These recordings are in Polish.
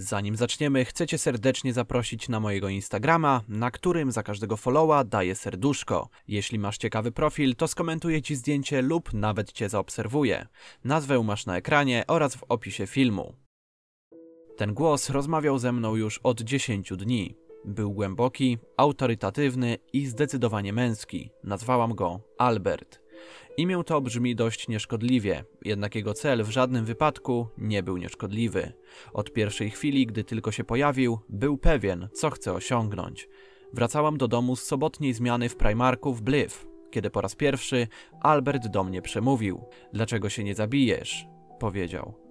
Zanim zaczniemy, chcę Cię serdecznie zaprosić na mojego Instagrama, na którym za każdego followa daję serduszko. Jeśli masz ciekawy profil, to skomentuję Ci zdjęcie lub nawet Cię zaobserwuję. Nazwę masz na ekranie oraz w opisie filmu. Ten głos rozmawiał ze mną już od 10 dni. Był głęboki, autorytatywny i zdecydowanie męski. Nazwałam go Albert. Imię to brzmi dość nieszkodliwie, jednak jego cel w żadnym wypadku nie był nieszkodliwy. Od pierwszej chwili, gdy tylko się pojawił, był pewien, co chce osiągnąć. Wracałam do domu z sobotniej zmiany w Primarku w Blyth, kiedy po raz pierwszy Albert do mnie przemówił. Dlaczego się nie zabijesz? powiedział.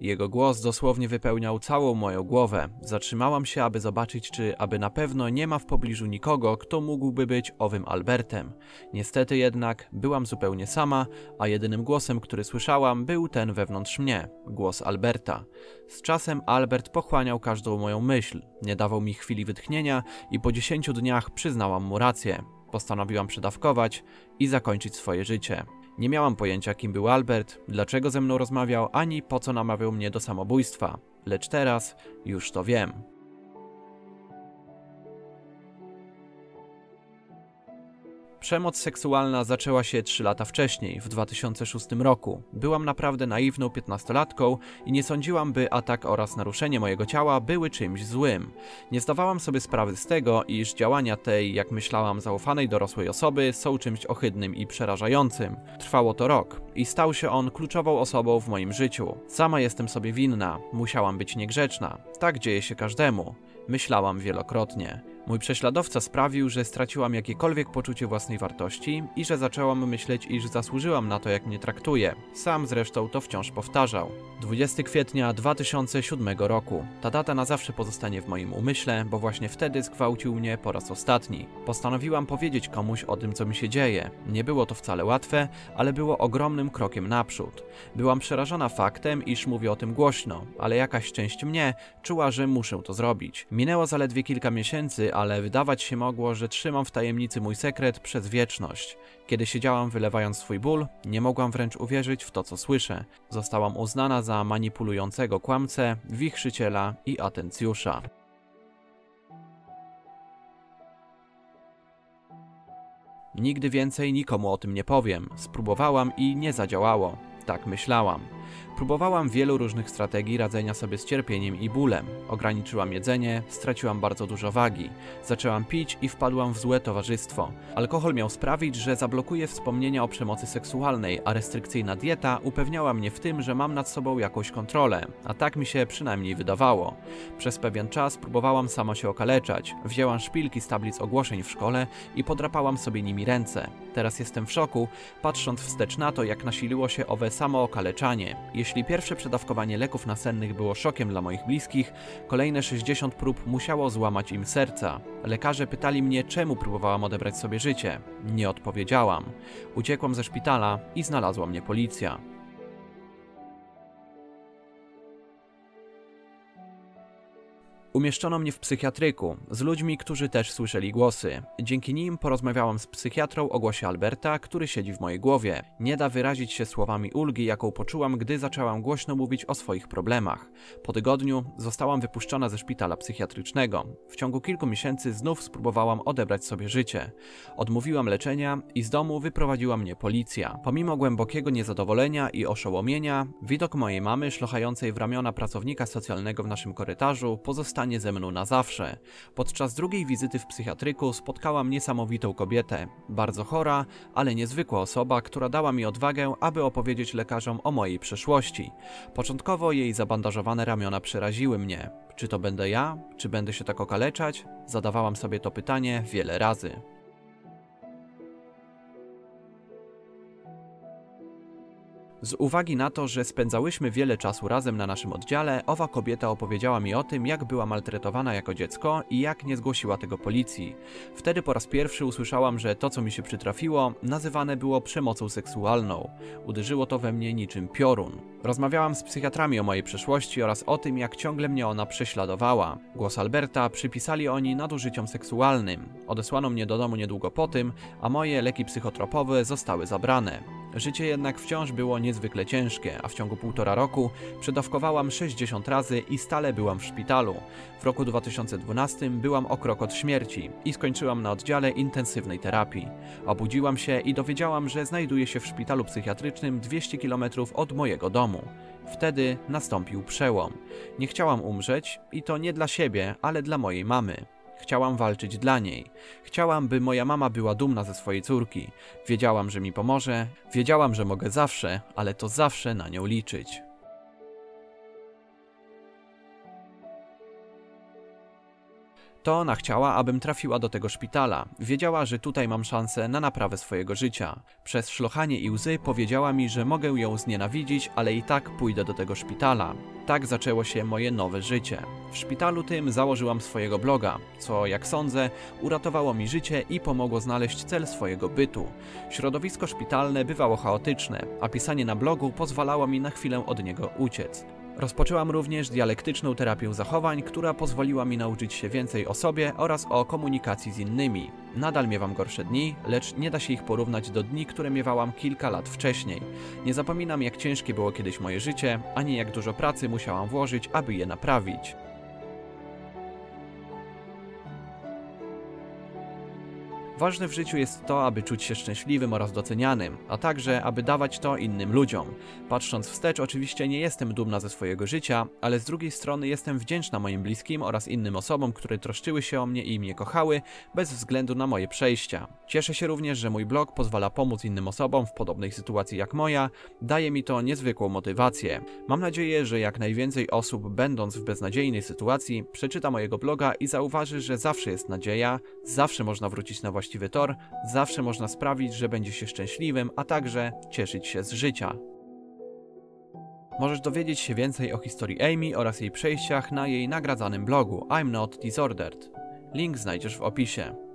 Jego głos dosłownie wypełniał całą moją głowę. Zatrzymałam się, aby zobaczyć, czy aby na pewno nie ma w pobliżu nikogo, kto mógłby być owym Albertem. Niestety jednak byłam zupełnie sama, a jedynym głosem, który słyszałam, był ten wewnątrz mnie głos Alberta. Z czasem Albert pochłaniał każdą moją myśl, nie dawał mi chwili wytchnienia i po dziesięciu dniach przyznałam mu rację. Postanowiłam przedawkować i zakończyć swoje życie. Nie miałam pojęcia, kim był Albert, dlaczego ze mną rozmawiał, ani po co namawiał mnie do samobójstwa, lecz teraz już to wiem. Przemoc seksualna zaczęła się 3 lata wcześniej, w 2006 roku. Byłam naprawdę naiwną piętnastolatką i nie sądziłam, by atak oraz naruszenie mojego ciała były czymś złym. Nie zdawałam sobie sprawy z tego, iż działania tej, jak myślałam, zaufanej dorosłej osoby są czymś ohydnym i przerażającym. Trwało to rok i stał się on kluczową osobą w moim życiu. Sama jestem sobie winna, musiałam być niegrzeczna. Tak dzieje się każdemu. Myślałam wielokrotnie. Mój prześladowca sprawił, że straciłam jakiekolwiek poczucie własnej wartości i że zaczęłam myśleć, iż zasłużyłam na to, jak mnie traktuje. Sam zresztą to wciąż powtarzał. 20 kwietnia 2007 roku. Ta data na zawsze pozostanie w moim umyśle, bo właśnie wtedy zgwałcił mnie po raz ostatni. Postanowiłam powiedzieć komuś o tym, co mi się dzieje. Nie było to wcale łatwe, ale było ogromnym krokiem naprzód. Byłam przerażona faktem, iż mówię o tym głośno, ale jakaś część mnie czuła, że muszę to zrobić. Minęło zaledwie kilka miesięcy, ale wydawać się mogło, że trzymam w tajemnicy mój sekret przez wieczność. Kiedy siedziałam wylewając swój ból, nie mogłam wręcz uwierzyć w to, co słyszę. Zostałam uznana za manipulującego kłamcę, wichrzyciela i atencjusza. Nigdy więcej nikomu o tym nie powiem. Spróbowałam i nie zadziałało. Tak myślałam. Próbowałam wielu różnych strategii radzenia sobie z cierpieniem i bólem. Ograniczyłam jedzenie, straciłam bardzo dużo wagi. Zaczęłam pić i wpadłam w złe towarzystwo. Alkohol miał sprawić, że zablokuje wspomnienia o przemocy seksualnej, a restrykcyjna dieta upewniała mnie w tym, że mam nad sobą jakąś kontrolę. A tak mi się przynajmniej wydawało. Przez pewien czas próbowałam sama się okaleczać. Wzięłam szpilki z tablic ogłoszeń w szkole i podrapałam sobie nimi ręce. Teraz jestem w szoku, patrząc wstecz na to, jak nasiliło się owe samo Jeśli pierwsze przedawkowanie leków nasennych było szokiem dla moich bliskich, kolejne 60 prób musiało złamać im serca. Lekarze pytali mnie, czemu próbowałam odebrać sobie życie. Nie odpowiedziałam. Uciekłam ze szpitala i znalazła mnie policja. Umieszczono mnie w psychiatryku z ludźmi, którzy też słyszeli głosy. Dzięki nim porozmawiałam z psychiatrą o głosie Alberta, który siedzi w mojej głowie. Nie da wyrazić się słowami ulgi, jaką poczułam, gdy zaczęłam głośno mówić o swoich problemach. Po tygodniu zostałam wypuszczona ze szpitala psychiatrycznego. W ciągu kilku miesięcy znów spróbowałam odebrać sobie życie. Odmówiłam leczenia i z domu wyprowadziła mnie policja. Pomimo głębokiego niezadowolenia i oszołomienia, widok mojej mamy szlochającej w ramiona pracownika socjalnego w naszym korytarzu pozostanie zostanie ze mną na zawsze. Podczas drugiej wizyty w psychiatryku spotkałam niesamowitą kobietę, bardzo chora, ale niezwykła osoba, która dała mi odwagę, aby opowiedzieć lekarzom o mojej przeszłości. Początkowo jej zabandażowane ramiona przeraziły mnie. Czy to będę ja? Czy będę się tak okaleczać? Zadawałam sobie to pytanie wiele razy. Z uwagi na to, że spędzałyśmy wiele czasu razem na naszym oddziale, owa kobieta opowiedziała mi o tym, jak była maltretowana jako dziecko i jak nie zgłosiła tego policji. Wtedy po raz pierwszy usłyszałam, że to, co mi się przytrafiło, nazywane było przemocą seksualną. Uderzyło to we mnie niczym piorun. Rozmawiałam z psychiatrami o mojej przeszłości oraz o tym, jak ciągle mnie ona prześladowała. Głos Alberta przypisali oni nadużyciom seksualnym. Odesłano mnie do domu niedługo po tym, a moje leki psychotropowe zostały zabrane. Życie jednak wciąż było niezwykle ciężkie, a w ciągu półtora roku przedawkowałam 60 razy i stale byłam w szpitalu. W roku 2012 byłam o krok od śmierci i skończyłam na oddziale intensywnej terapii. Obudziłam się i dowiedziałam, że znajduję się w szpitalu psychiatrycznym 200 km od mojego domu. Wtedy nastąpił przełom. Nie chciałam umrzeć i to nie dla siebie, ale dla mojej mamy. Chciałam walczyć dla niej. Chciałam, by moja mama była dumna ze swojej córki. Wiedziałam, że mi pomoże, wiedziałam, że mogę zawsze, ale to zawsze na nią liczyć. To ona chciała, abym trafiła do tego szpitala. Wiedziała, że tutaj mam szansę na naprawę swojego życia. Przez szlochanie i łzy powiedziała mi, że mogę ją znienawidzić, ale i tak pójdę do tego szpitala. Tak zaczęło się moje nowe życie. W szpitalu tym założyłam swojego bloga, co jak sądzę uratowało mi życie i pomogło znaleźć cel swojego bytu. Środowisko szpitalne bywało chaotyczne, a pisanie na blogu pozwalało mi na chwilę od niego uciec. Rozpoczęłam również dialektyczną terapię zachowań, która pozwoliła mi nauczyć się więcej o sobie oraz o komunikacji z innymi. Nadal miewam gorsze dni, lecz nie da się ich porównać do dni, które miewałam kilka lat wcześniej. Nie zapominam, jak ciężkie było kiedyś moje życie, ani jak dużo pracy musiałam włożyć, aby je naprawić. Ważne w życiu jest to, aby czuć się szczęśliwym oraz docenianym, a także, aby dawać to innym ludziom. Patrząc wstecz, oczywiście nie jestem dumna ze swojego życia, ale z drugiej strony jestem wdzięczna moim bliskim oraz innym osobom, które troszczyły się o mnie i mnie kochały, bez względu na moje przejścia. Cieszę się również, że mój blog pozwala pomóc innym osobom w podobnej sytuacji jak moja, daje mi to niezwykłą motywację. Mam nadzieję, że jak najwięcej osób, będąc w beznadziejnej sytuacji, przeczyta mojego bloga i zauważy, że zawsze jest nadzieja, zawsze można wrócić na właściwy właściwy tor, zawsze można sprawić, że będzie się szczęśliwym, a także cieszyć się z życia. Możesz dowiedzieć się więcej o historii Amy oraz jej przejściach na jej nagradzanym blogu I'm Not Disordered. Link znajdziesz w opisie.